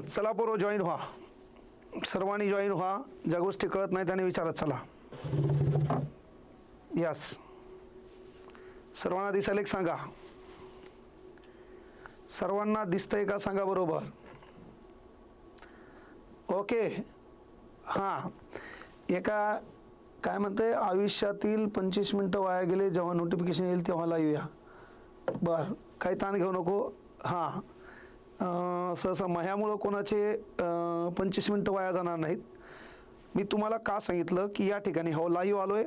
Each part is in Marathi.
चला पूर्व जॉईन व्हा. सर्वांनी जॉईन व्हा. ज्या गोष्टी कळत नाही त्याने विचारत चला. यस सर्वांना दिसायला एक सांगा. सर्वांना दिसतंय का सांगा बरोबर. ओके हां. एका काय म्हणते आयुष्यातील पंचवीस मिनटं वाया गेले जेव्हा नोटिफिकेशन येईल तेव्हा येऊया बर. काही ताण घेऊ नको. हां. सहसा मह्यामुळं कोणाचे पंचवीस मिनटं वाया जाणार नाहीत. मी तुम्हाला का सांगितलं की या ठिकाणी हो लाईव्ह आलो आहे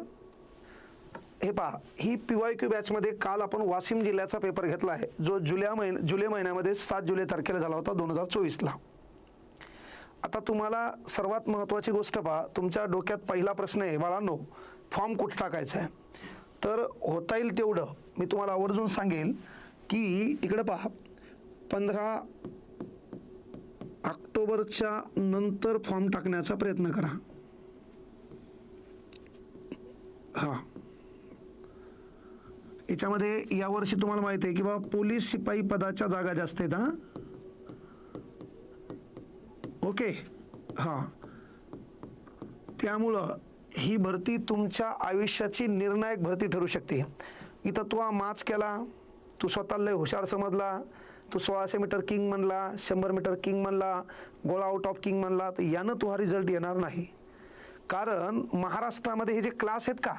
हे पहा ही पी वाय क्यू बॅचमध्ये काल आपण वाशिम जिल्ह्याचा पेपर घेतला आहे जो जुलै महिन जुलै महिन्यामध्ये सात जुलै तारखेला झाला होता दोन हजार चोवीसला. आता तुम्हाला सर्वात महत्त्वाची गोष्ट पहा तुमच्या डोक्यात पहिला प्रश्न आहे बाळांनो फॉर्म कुठं टाकायचा आहे? तर होता येईल तेवढं. मी तुम्हाला आवर्जून सांगेल की इकडं पहा पंधरा ऑक्टोबरच्या नंतर फॉर्म टाकण्याचा प्रयत्न करा. हा. याच्यामध्ये यावर्षी तुम्हाला माहिती आहे की बाबा पोलीस शिपाई पदाच्या जागा जास्त आहेत हां. ओके. हां. त्यामुळं ही भरती तुमच्या आयुष्याची निर्णायक भरती ठरू शकते. इथं तू हा माच केला तू स्वतःला लय हुशार समजला तू सोळाशे मीटर किंग म्हणला शंभर मीटर किंग म्हणला गोळा आउट ऑफ किंग म्हणला तर यानं तो हा रिझल्ट येणार नाही. कारण महाराष्ट्रामध्ये हे जे क्लास आहेत का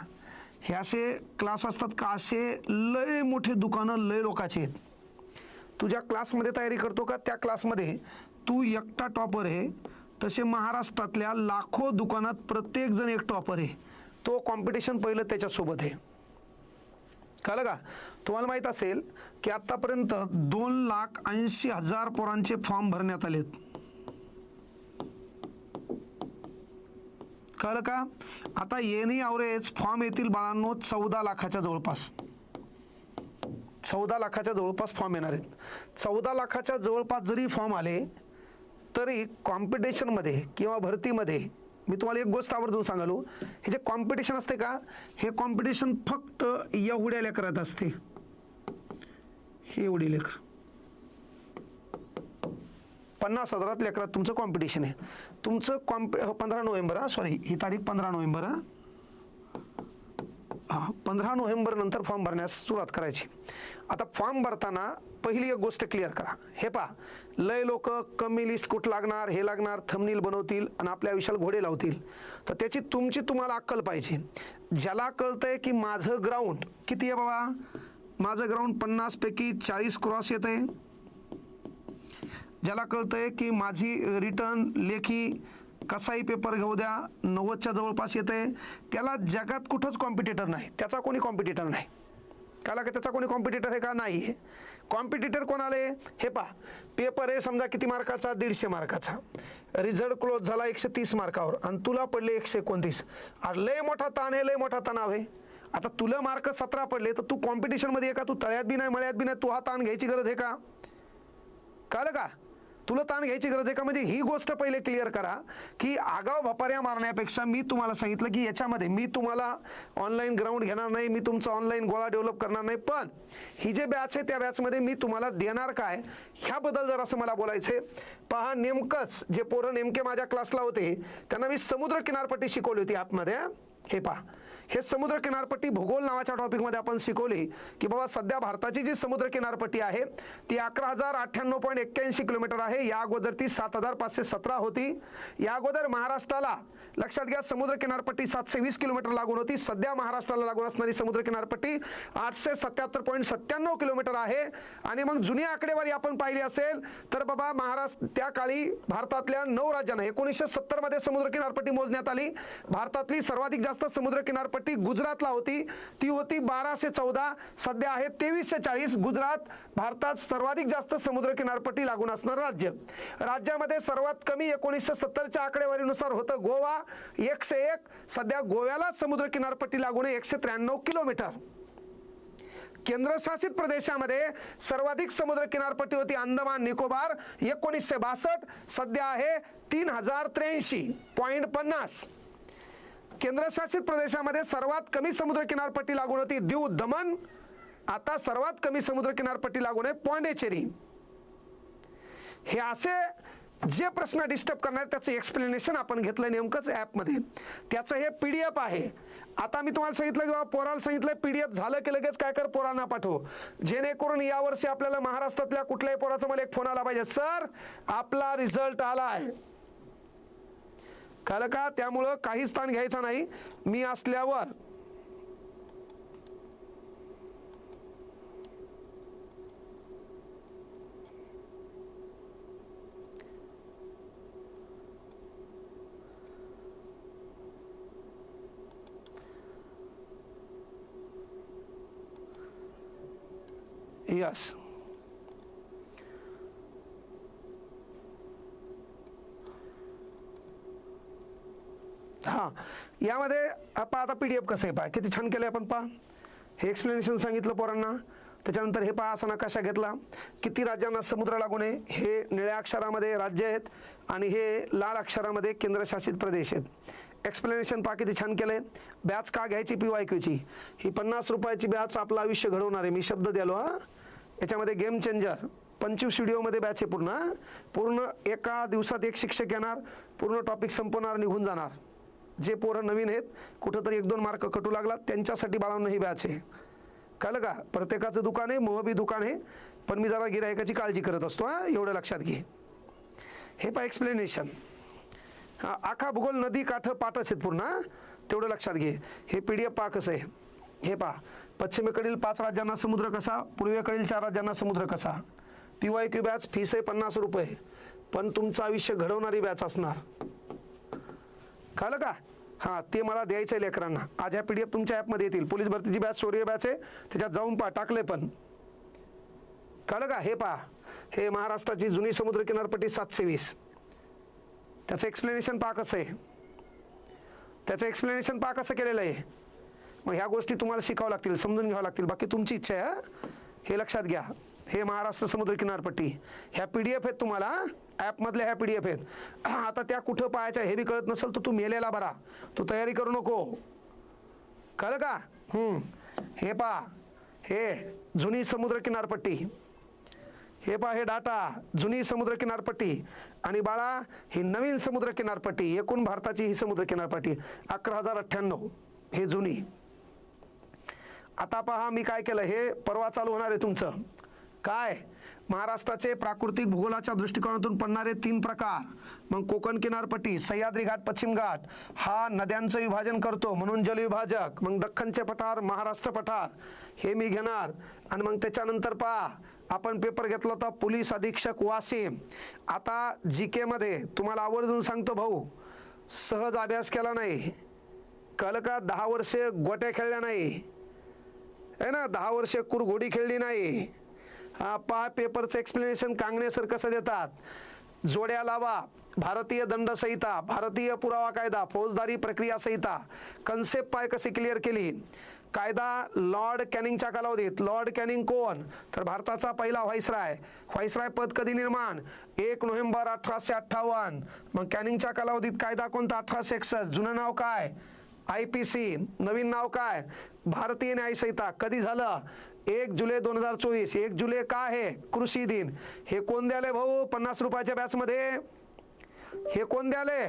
हे असे क्लास असतात का असे लय मोठे दुकानं लय लोकाचे आहेत. तू ज्या क्लासमध्ये तयारी करतो का त्या क्लासमध्ये तू एकटा टॉपर आहे. तसे महाराष्ट्रातल्या लाखो दुकानात प्रत्येकजण एक टॉपर आहे. तो कॉम्पिटिशन पहिलं त्याच्यासोबत आहे. कळलं का? तुम्हाला माहीत असेल की आत्तापर्यंत दोन लाख ऐंशी हजार पोरांचे फॉर्म भरण्यात आलेत. कळलं का? आता येणी आवरेज फॉर्म येतील बाळांनो चौदा लाखाच्या जवळपास. चौदा लाखाच्या जवळपास फॉर्म येणार आहेत. चौदा लाखाच्या जवळपास जरी फॉर्म आले तरी कॉम्पिटिशनमध्ये किंवा भरतीमध्ये मी तुम्हाला एक गोष्ट आवर्जून सांगालो. हे जे कॉम्पिटिशन असते का हे कॉम्पिटिशन फक्त एवढ्या लेकरात असते. हे एवढी लेकर. पन्नास हजारात लेकरात तुमचं कॉम्पिटिशन आहे. तुमचं कॉम्प पंधरा नोव्हेंबर हा सॉरी ही तारीख पंधरा नोव्हेंबर हा. पंधरा नोव्हेंबर नंतर फॉर्म भरण्यास सुरुवात करायची. आता फॉर्म भरताना पहिली एक गोष्ट क्लिअर करा. हे पहा लय लोक कमी लिस्ट कुठं लागणार हे लागणार थमनील बनवतील आणि आपल्या आयुष्याला घोडे लावतील. तर त्याची तुमची तुम्हाला अक्कल पाहिजे. ज्याला कळतंय की माझं ग्राउंड किती आहे बाबा? माझं ग्राउंड पन्नासपैकी चाळीस क्रॉस येत आहे ज्याला कळतंय की माझी रिटर्न लेखी कसाही पेपर घेऊ द्या नव्वदच्या जवळपास येते. त्याला जगात कुठंच कॉम्पिटिटर नाही. त्याचा कोणी कॉम्पिटिटर नाही. काला का त्याचा कोणी कॉम्पिटिटर आहे का? नाही आहे कॉम्पिटिटर कोणाले हे पहा. पेपर आहे समजा किती मार्काचा? दीडशे मार्काचा. रिझल्ट क्लोज झाला एकशे तीस मार्कावर. आणि तुला पडले एकशे एकोणतीस अरे लय मोठा ताण आहे लय मोठा तणाव आहे. आता तुला मार्क सतरा पडले तर तू कॉम्पिटिशनमध्ये आहे का? तू तळ्यात बी नाही मळ्यात बी नाही तू हा ताण घ्यायची गरज आहे का? कळलं का? तुला ताण घ्यायची गरज आहे का? म्हणजे ही गोष्ट पहिले क्लिअर करा की आगाव भपाऱ्या मारण्यापेक्षा मी तुम्हाला सांगितलं की याच्यामध्ये मी तुम्हाला ऑनलाईन ग्राउंड घेणार नाही मी तुमचं ऑनलाईन गोळा डेव्हलप करणार नाही. पण ही जे बॅच आहे त्या बॅचमध्ये मी तुम्हाला देणार काय? ह्याबद्दल जर असं मला बोलायचं आहे पहा नेमकंच जे पोरं नेमके माझ्या क्लासला होते त्यांना मी समुद्र किनारपट्टी शिकवली होती आतमध्ये हे पहा. हे समुद्र किनारपट्टी भूगोल नावाच्या टॉपिकमध्ये आपण शिकवले की बाबा सध्या भारताची जी समुद्र किनारपट्टी आहे ती अकरा हजार अठ्ठ्याण्णव पॉईंट एक्क्याऐंशी किलोमीटर आहे. या अगोदर ती सात हजार पाचशे सतरा होती. या अगोदर महाराष्ट्राला लक्षात घ्या समुद्र किनारपट्टी सातशे वीस किलोमीटर लागून होती. सध्या महाराष्ट्राला लागून असणारी समुद्र किनारपट्टी आठशे सत्याहत्तर पॉईंट सत्त्याण्णव किलोमीटर आहे. आणि मग जुनी आकडेवारी आपण पाहिली असेल तर बाबा महाराष्ट्र त्या काळी भारतातल्या नऊ राज्यांना एकोणीसशे सत्तरमध्ये समुद्र किनारपट्टी मोजण्यात आली. भारतातली सर्वाधिक जास्त समुद्र किनारपट्टी गुजरातला होती. ती होती बाराशे चौदा. सध्या आहे तेवीसशे चाळीस. गुजरात भारतात सर्वाधिक जास्त समुद्र किनारपट्टी लागून असणारं राज्य. राज्यामध्ये सर्वात कमी एकोणीसशे सत्तरच्या आकडेवारीनुसार होतं गोवा. एकशे एक. सध्या गोव्याला समुद्र किनारपट्टी लागून एकशे त्र्याण्णव किलोमीटर. केंद्रशासित प्रदेशामध्ये सर्वाधिक समुद्र किनारपट्टी होती अंदमान निकोबार. एकोणीसशे बासष्ट. सध्या आहे तीन हजार त्र्याऐंशी. पॉईंट पन्नास. केंद्रशासित प्रदेशामध्ये सर्वात कमी समुद्र किनारपट्टी लागून होती. दीव दमन. आता सर्वात कमी समुद्र किनारपट्टी लागून आहे पॉंडेचेरी. हे असे जे प्रश्न डिस्टर्ब करणार त्याचं एक्सप्लेनेशन आपण घेतलं नेमकंच ॲपमध्ये त्याचं हे पी डी एफ आहे. आता मी तुम्हाला सांगितलं की बाबा पोराला सांगितलं पी डी एफ झालं की लगेच काय कर पोरांना पाठव. जेणेकरून यावर्षी आपल्याला महाराष्ट्रातल्या कुठल्याही पोराचा मला एक फोन आला पाहिजे. सर आपला रिझल्ट आला आहे. कळलं का? त्यामुळं काही स्थान घ्यायचं नाही. मी असल्यावर यस हां यामध्ये पहा आता पी डी एफ कसं आहे पहा किती छान केलं आहे आपण पहा. हे एक्सप्लेनेशन सांगितलं पोरांना. त्याच्यानंतर हे पहा असा नकाशा घेतला. किती राज्यांना समुद्र लागून आहे हे निळ्या अक्षरामध्ये राज्य आहेत आणि हे लाल अक्षरामध्ये केंद्रशासित प्रदेश आहेत. एक्सप्लेनेशन पहा किती छान केलं आहे बॅच का घ्यायची पी वाय क्यूची ही पन्नास रुपयाची बॅच आपलं आयुष्य घडवणार आहे. मी शब्द द्यालो हा. याच्यामध्ये गेम चेंजर पंचवीस व्हिडिओमध्ये बॅच आहे पूर्ण पूर्ण एका दिवसात एक शिक्षक येणार पूर्ण टॉपिक संपवणार निघून जाणार. जे पोरं नवीन आहेत कुठंतरी एक दोन मार्क कटू लागला त्यांच्यासाठी बाळांना ही बॅच आहे. कळलं का? प्रत्येकाचं दुकान आहे मोहबी दुकान आहे पण मी जरा गिरायकाची काळजी करत असतो हां एवढं लक्षात घे. हे पा एक्सप्लेनेशन हां आखा भूगोल नदी काठ पाठच आहेत पूर्ण तेवढं लक्षात घे. हे पी डी एफ पा कसं आहे. हे पहा. पश्चिमेकडील पाच राज्यांना समुद्र कसा? पूर्वेकडील चार राज्यांना समुद्र कसा? P Y Q batch fees आहे पन्नास रुपये. पण तुमचं आयुष्य घडवणारी बॅच असणार. कळलं का? हां ते मला द्यायचं आहे लेकरांना. आज ह्या पी डी एफ तुमच्या ॲपमध्ये येतील. पोलीस भरतीची बॅच शौर्य बॅच आहे. त्याच्यात जाऊन पहा टाकले पण. कळलं का? हे पहा. हे महाराष्ट्राची जुनी समुद्र किनारपट्टी सातशे वीस. त्याचं एक्सप्लेनेशन पहा कसं आहे. त्याचं एक्सप्लेनेशन पहा कसं केलेलं आहे. मग ह्या गोष्टी तुम्हाला शिकावं लागतील समजून घ्यावं लागतील. बाकी तुमची इच्छा आहे हे? लक्षात घ्या. हे महाराष्ट्र समुद्र किनारपट्टी. ह्या पी डी एफ आहेत तुम्हाला. ॲपमधल्या ह्या पी डी एफ आहेत. आता त्या कुठं पाहायच्या हे बी कळत नसेल तर तू मेलेला बरा. तू तयारी करू नको. कळलं का? हम्म. हे पहा. हे जुनी समुद्र किनारपट्टी. हे पहा हे डाटा. जुनी समुद्र किनारपट्टी. आणि बाळा ही नवीन समुद्र किनारपट्टी. एकूण भारताची ही समुद्र किनारपट्टी. अकरा हजार अठ्ठ्याण्णव. हे जुनी. आता पहा मी काय केलं? हे परवा चालू होणार आहे तुमचं. काय? महाराष्ट्राचे प्राकृतिक भूगोलाच्या दृष्टिकोनातून पडणारे तीन प्रकार. मग कोकण किनारपट्टी सह्याद्री घाट पश्चिम घाट. हा नद्यांचं विभाजन करतो. म्हणून जलविभाजक मग दख्खनचे पठार महाराष्ट्र पठार. हे मी घेणार. आणि मग त्याच्यानंतर पहा. आपण पेपर घेतला होता पोलीस अधीक्षक वासिम. आता जी केमध्ये तुम्हाला आवर्जून सांगतो भाऊ. सहज अभ्यास केला नाही. कळलं का दहा वर्षे गोट्या खेळल्या नाही. आहे ना? दहा वर्षे कुरघोडी खेळली नाही. पहा पेपरचं एक्सप्लेनेशन कांगणे सर कसं देतात? जोड्या लावा भारतीय दंड संहिता भारतीय पुरावा कायदा फौजदारी प्रक्रिया संहिता. कन्सेप्ट पाय कशी क्लिअर केली? कायदा लॉर्ड कॅनिंगच्या कालावधीत. लॉर्ड कॅनिंग कोण? तर भारताचा पहिला व्हाईसराय व्हाईसराय पद कधी निर्माण? एक नोव्हेंबर अठराशे अठ्ठावन्न. मग कॅनिंगच्या कालावधीत कायदा कोणता? अठराशे एकसष्ट. जुनं नाव काय? आय पी सी नवीन नाव काय? भारतीय न्यायसंहिता. कधी झालं? एक जुलै दोन हजार चोवीस एक जुलै का आहे? कृषी दिन. हे कोण द्याले भाऊ? पन्नास रुपयाच्या बॅचमध्ये. हे कोण द्याले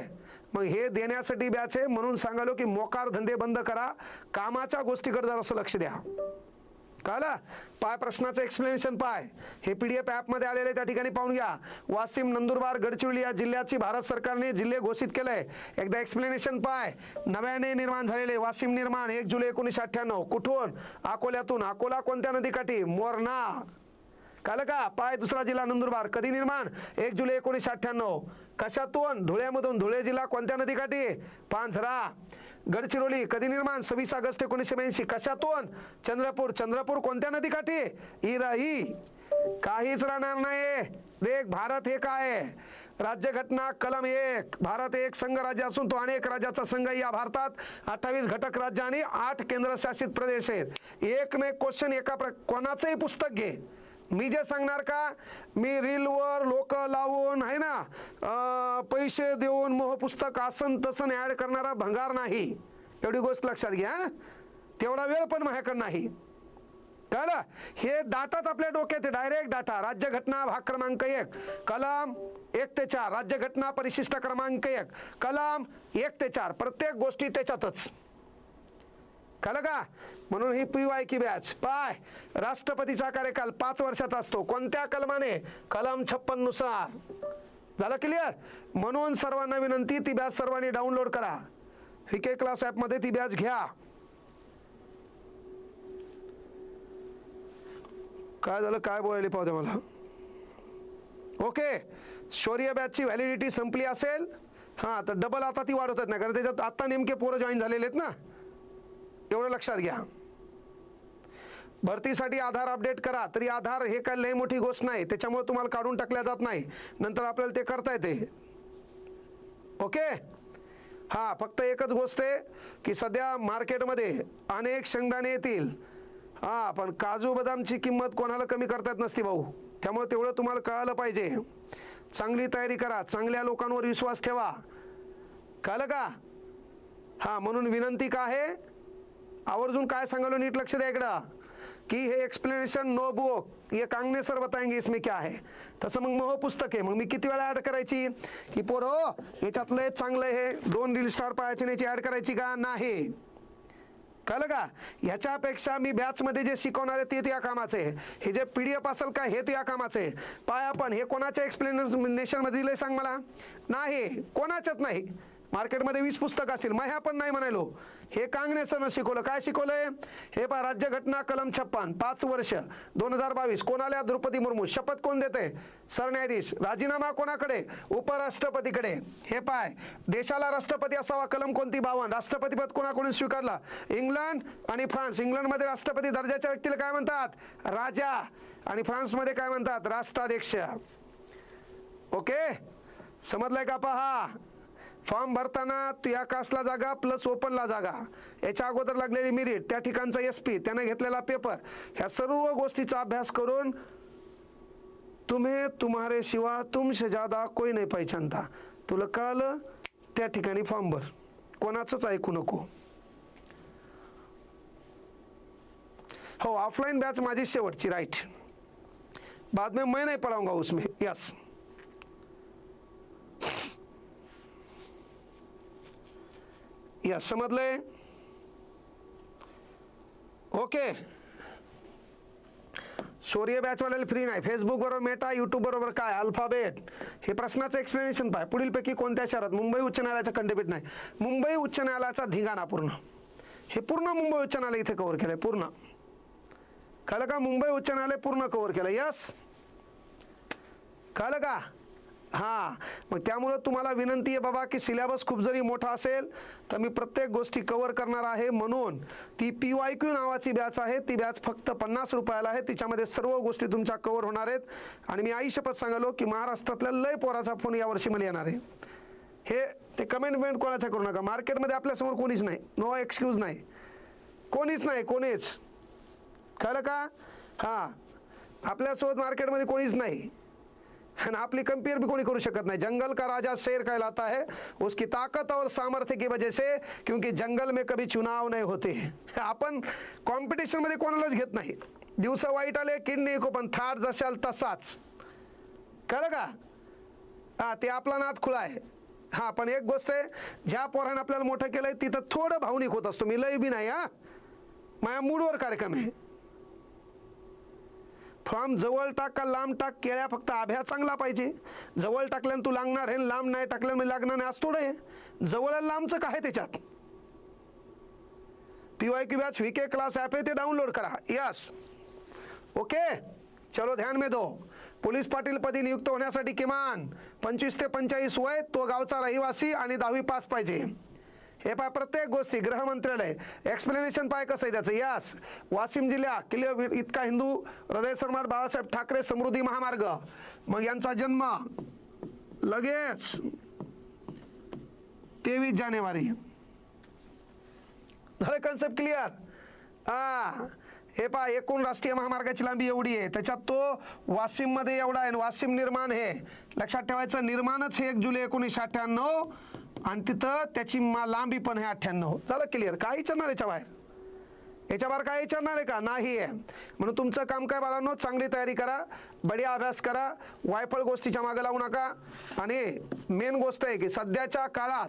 मग हे देण्यासाठी बॅच आहे म्हणून सांगालो की मोकार धंदे बंद करा. कामाच्या गोष्टीकडे जरासं लक्ष द्या. कळलं पाय प्रश्नाचं एक्सप्लेनेशन पाय. हे पी डी एफ ॲपमध्ये आलेले त्या ठिकाणी पाहून घ्या. वाशिम नंदुरबार गडचिरोली या जिल्ह्याची भारत सरकारने जिल्हे घोषित केलंय. एकदा एक्सप्लेनेशन पाय. नव्याने निर्माण झालेले वाशिम निर्माण एक जुलै एकोणीसशे अठ्ठ्याण्णव. कुठून? अकोल्यातून. अकोला कोणत्या नदीकाठी? मोरणा. काल का? पाय दुसरा जिल्हा नंदुरबार. कधी निर्माण? एक जुलै एकोणीसशे अठ्ठ्याण्णव. कशातून? धुळ्यामधून. धुळे जिल्हा कोणत्या नदीकाठी? पांझरा. गडचिरोली कधी निर्माण? सव्वीस ऑगस्ट एकोणीसशे ब्याऐंशी. कशातून? चंद्रपूर. चंद्रपूर कोणत्या नदीकाठी? इराई काहीच राहणार नाही देख भारत हे काय राज्यघटना कलम एक. भारत एक संघ राज्य असून तो अनेक राज्याचा संघ या भारतात. अठ्ठावीस घटक राज्य आणि आठ केंद्रशासित प्रदेश आहेत. एक नाही क्वेश्चन एका प्र कोणाचंही पुस्तक घे. मी जे सांगणार का? मी रीलवर लोक लावून आहे ना पैसे देऊन मोहपुस्तक आसन तसन ॲड करणारा भंगार नाही. एवढी गोष्ट लक्षात घ्या तेवढा वेळ पण माझ्याकडं नाही. कळलं? हे डाटात आपल्या डोक्यात डायरेक्ट डाटा. राज्यघटना भाग क्रमांक एक. कलम एक ते चार. राज्यघटना परिशिष्ट क्रमांक एक. कलम एक ते चार. प्रत्येक गोष्टी त्याच्यातच. कळलं का? म्हणून ही पी वाय की बॅच. पाय. राष्ट्रपतीचा कार्यकाल पाच वर्षाचा असतो. कोणत्या कलमाने? कलम छप्पननुसार. झालं क्लिअर म्हणून सर्वांना विनंती ती बॅच सर्वांनी डाउनलोड करा. ही के क्लास ॲपमध्ये ती बॅच घ्या. काय झालं? काय बोलायला पाहते मला. ओके. शौर्य बॅचची व्हॅलिडिटी संपली असेल. हां तर डबल आता ती वाढवतात ना. कारण त्याच्यात आत्ता नेमके पोरं जॉईन झालेले आहेत ना. एवढं लक्षात घ्या. भरतीसाठी आधार अपडेट करा तरी आधार हे काय लई मोठी गोष्ट नाही त्याच्यामुळे तुम्हाला काढून टाकल्या जात नाही. नंतर आपल्याला ते करता येते. ओके? हां फक्त एकच गोष्ट आहे की सध्या मार्केटमध्ये अनेक शेंगदाणे येतील. हां पण काजू बदामची किंमत कोणाला कमी करता येत नसती भाऊ. त्यामुळे तेवढं तुम्हाला कळालं पाहिजे. चांगली तयारी करा चांगल्या लोकांवर विश्वास ठेवा. कळलं का? हां म्हणून विनंती का आहे? आवर्जून काय सांगालो नीट लक्ष द्या इकडं. की हे एक्सप्लेनेशन नो बुक ये कांगणे सर बताएंगे इसमें क्या आहे. तसं मग मोह पुस्तक आहे. मग मी किती वेळा ॲड करायची? की पोर हो याच्यातलं चांगलं हे दोन रील स्टार पाहायचे याची ॲड करायची का? नाही. कळलं का? ह्याच्यापेक्षा मी बॅचमध्ये जे शिकवणार आहे ते या कामाचे हे जे पी डी एफ असेल का हे तुया कामाचे पाय आपण हे कोणाच्या एक्सप्लेनेशनमध्ये दिलंय सांग मला? नाही. कोणाच्याच नाही. मार्केटमध्ये वीस पुस्तक असेल. मग ह्या पण नाही म्हणायलो. हे काँग्रेसनं शिकवलं? काय शिकवलंय? हे पहा राज्यघटना कलम छप्पन पाच वर्ष दोन हजार बावीस. कोणाला द्रौपदी मुर्मू? शपथ कोण देते? सरन्यायाधीश. राजीनामा कोणाकडे? उपराष्ट्रपतीकडे. हे पाय देशाला राष्ट्रपती असावा कलम कोणती? बावन राष्ट्रपतीपद कोणाकडून स्वीकारला? इंग्लंड आणि फ्रान्स. इंग्लंडमध्ये राष्ट्रपती दर्जाच्या व्यक्तीला काय म्हणतात? राजा. आणि फ्रान्समध्ये काय म्हणतात? राष्ट्राध्यक्ष. ओके? समजलंय का पहा? फॉर्म भरताना तू या कास्टला जागा प्लस ओपनला जागा. याच्या अगोदर लागलेली मिरिट त्या ठिकाणचा एस पी त्यानं घेतलेला पेपर ह्या सर्व गोष्टीचा अभ्यास करून तुम्ही तुम्हारे शिवा तुमसे ज्यादा कोई नाही पहिचानता तुला कळालं? त्या ठिकाणी फॉर्म भर. कोणाचंच ऐकू नको. हो ऑफलाइन बॅच माझी शेवटची राईट बाद में मैं नहीं पढ़ाऊंगा उसमें. यस यस समजले? ओके. शौर्य बॅचवाल्याला फ्री नाही. फेसबुक बरोबर मेटा युट्यूब बरोबर काय? अल्फाबेट हे प्रश्नाचं एक्सप्लेनेशन पाय पुढीलपैकी कोणत्या शहरात? मुंबई उच्च न्यायालयाचा खंडपीठ नाही. मुंबई उच्च न्यायालयाचा धिगाणा पूर्ण. हे पूर्ण मुंबई उच्च न्यायालय इथे कव्हर केलंय. पूर्ण. कळलं का? मुंबई उच्च न्यायालय पूर्ण कव्हर केलं यस कळलं का? हां मग त्यामुळं तुम्हाला विनंती आहे बाबा की सिलेबस खूप जरी मोठा असेल तर मी प्रत्येक गोष्टी कवर करणार आहे म्हणून. ती पी वाय क्यू नावाची बॅच आहे ती बॅच फक्त पन्नास रुपयाला आहे. तिच्यामध्ये सर्व गोष्टी तुमच्या कव्हर होणार आहेत. आणि मी आई शपथ सांगालो की महाराष्ट्रातल्या लय पोराचा फोन यावर्षी मला येणार आहे. हे ते कमेंट बिमेंट कोणाच्या करू नका. मार्केटमध्ये आपल्यासमोर कोणीच नाही. नो एक्सक्यूज नाही. कोणीच नाही कोणीच. कळलं का? हां. आपल्यासोबत मार्केटमध्ये कोणीच नाही. आणि आपली कंपेयर भी कोणी करू शकत नाही. जंगल का राजा शेर कहलाता है उसकी ताकत और सामर्थ्य की वजह से क्योंकि जंगल में कभी चुनाव नहीं होते आपण कॉम्पिटिशनमध्ये कोणालाच घेत नाही। दिवसा वाईट आले किडनी को पण थाट जसाल तसाच कळलं का हा ते आपला नाद खुला आहे हा पण एक गोष्ट आहे ज्या पोराने आपल्याला मोठं केलंय तिथं थोडं भावनिक होत असतो. मी लय बी नाही हा. माझ्या मूडवर कार्यक्रम आहे. फॉर्म जवळ टाक का लांब टाक? केळ्या फक्त आभ्या चांगला पाहिजे. जवळ टाकल्यानं तू लागणार आहे लांब नाही टाकल्यानं मी लागणार नाही. असं थोडं आहे. जवळ लांबचं काय आहे त्याच्यात? P Y Q batch VK class app आहे ते डाउनलोड करा. यस ओके चलो ध्यान में दो. पोलीस पाटील पदी नियुक्त होण्यासाठी किमान पंचवीस ते पंचेचाळीस वय तो गावचा रहिवासी आणि दहावी पास पाहिजे. हे पाय प्रत्येक गोष्टी गृह मंत्रालय एक्सप्लेनेशन पाय कसं आहे त्याचं? यास वाशिम जिल्हा किल्ले इतका हिंदू हृदय सन्मान बाळासाहेब ठाकरे समृद्धी महामार्ग. मग यांचा जन्म लगेच तेवीस जानेवारी. झालं कन्सेप्ट क्लिअर हा. हे पहा एकूण राष्ट्रीय महामार्गाची लांबी एवढी आहे. त्याच्यात तो वाशिममध्ये एवढा आहे वाशिम निर्माण हे. लक्षात ठेवायचं निर्माणच हे एक जुलै एकोणीसशे अठ्ठ्याण्णव आणि तिथं त्याची मा लांबी पण आहे अठ्ठ्याण्णव. झालं क्लिअर काय विचारणार याच्या बाहेर? याच्या बाहेर काय विचारणार आहे का? नाही आहे. म्हणून तुमचं काम काय बाळांनो? चांगली तयारी करा. बढिया अभ्यास करा. वायफळ गोष्टीच्या मागे लागू नका. आणि मेन गोष्ट आहे की सध्याच्या काळात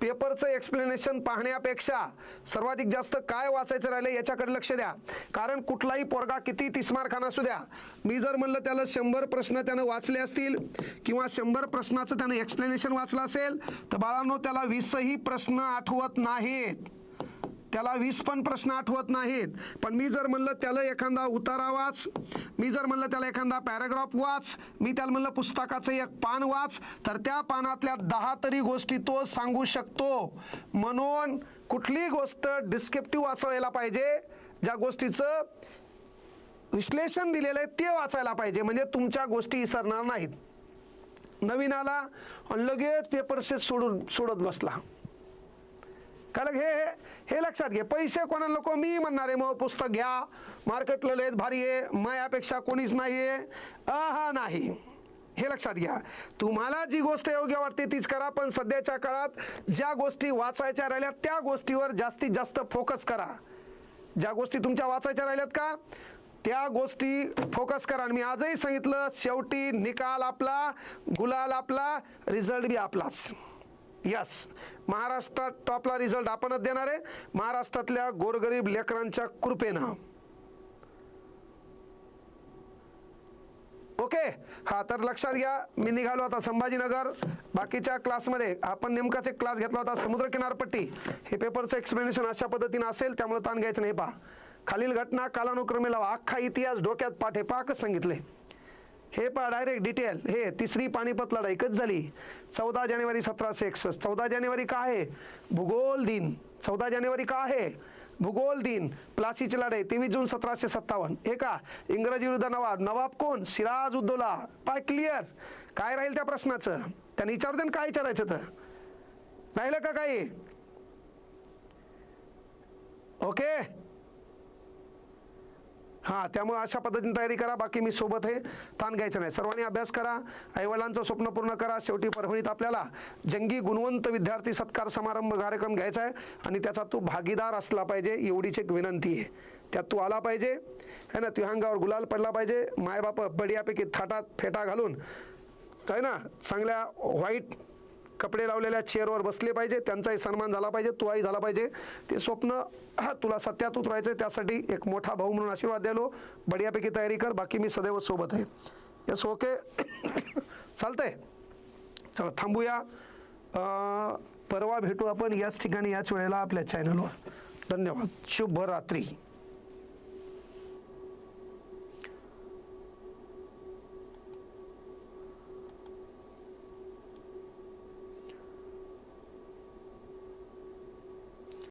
पेपरचं एक्सप्लेनेशन पाहण्यापेक्षा सर्वाधिक जास्त काय वाचायचं राहिलं याच्याकडे लक्ष द्या. कारण कुठलाही पोरगा किती टिस्मारखाना असू द्या मी जर म्हणलं त्याला शंभर प्रश्न त्यानं वाचले असतील किंवा शंभर प्रश्नाचं त्यानं एक्सप्लेनेशन वाचलं असेल तर बाळांनो त्याला वीसही प्रश्न आठवत नाहीत. त्याला वीस पण प्रश्न आठवत नाहीत. पण मी जर म्हणलं त्याला एखादा उतारा वाच मी जर म्हणलं त्याला एखादा पॅराग्राफ वाच मी त्याला म्हणलं पुस्तकाचं एक पान वाच तर त्या पानातल्या दहा तरी गोष्टी तो सांगू शकतो. म्हणून कुठलीही गोष्ट डिस्क्रिप्टिव्ह वाचवायला पाहिजे ज्या गोष्टीचं विश्लेषण दिलेलं आहे ते वाचायला पाहिजे म्हणजे तुमच्या गोष्टी विसरणार नाहीत. नवीन आला आणि लगेच पेपरचे सोडून सोडत बसला. कारण हे हे- लक्षात घे. पैसे कोणाला नको? मी म्हणणार आहे मग पुस्तक घ्या. मार्केटला लयत भारी आहे. मायापेक्षा कोणीच नाही आहे हा नाही. हे लक्षात घ्या. तुम्हाला जी गोष्ट योग्य वाटते तीच करा. पण सध्याच्या काळात ज्या गोष्टी वाचायच्या राहिल्या त्या गोष्टीवर जास्तीत जास्त फोकस करा. ज्या गोष्टी तुमच्या वाचायच्या राहिल्यात का त्या गोष्टी फोकस करा. आणि मी आजही सांगितलं शेवटी निकाल आपला गुलाल आपला रिझल्ट बी आपलाच. यस महाराष्ट्रात टॉपला रिझल्ट आपणच देणार आहे. महाराष्ट्रातल्या गोरगरीब लेकरांच्या कृपेनं. ओके हा तर लक्षात घ्या. मी निघालो आता संभाजीनगर. बाकीच्या क्लासमध्ये आपण नेमकाच एक क्लास घेतला होता समुद्र किनारपट्टी हे पेपरचं एक्सप्लेनेशन अशा पद्धतीनं असेल त्यामुळे ताण घ्यायचं नाही. पहा. खालील घटना कालानुक्रमे लावा. अख्खा इतिहास डोक्यात पाठे पाकच सांगितले. हे पहा डायरेक्ट डिटेल हे तिसरी पानिपत लढाई कधी झाली? चौदा जानेवारी सतराशे एकसष्ट. चौदा जानेवारी का आहे? भूगोल दिन. चौदा जानेवारी का आहे? भूगोल दिन. प्लासीची लढाई तेवीस जून सतराशे सत्तावन्न. हे का? इंग्रजी विरुद्ध नवाब. नवाब कोण? सिराज उद्दौला. पाय क्लिअर काय राहील त्या प्रश्नाचं? त्याने विचार ना काय विचारायचं तर. राहिलं का काही? ओके? हां त्यामुळे अशा पद्धतीने तयारी करा बाकी मी सोबत आहे. ताण घ्यायचं नाही. सर्वांनी अभ्यास करा आईवडिलांचं स्वप्न पूर्ण करा. शेवटी परभणीत आपल्याला जंगी गुणवंत विद्यार्थी सत्कार समारंभ कार्यक्रम घ्यायचा आहे आणि त्याचा तू भागीदार असला पाहिजे एवढीच एक विनंती आहे. त्यात तू आला पाहिजे है ना? तुहांगावर गुलाल पडला पाहिजे. मायबाप बडियापैकी थाटात फेटा घालून आहे ना? चांगल्या व्हाईट कपडे लावलेल्या चेअरवर बसले पाहिजे त्यांचाही सन्मान झाला पाहिजे तुलाही झाला पाहिजे. ते स्वप्न हा, तुला सत्यात उतरायचं त्यासाठी एक मोठा भाऊ म्हणून आशीर्वाद द्यालो बढियापैकी तयारी कर बाकी मी सदैव सोबत आहे. यस ओके चालतंय. चला थांबूया. परवा भेटू आपण याच ठिकाणी याच वेळेला आपल्या चॅनलवर धन्यवाद. शुभरात्री.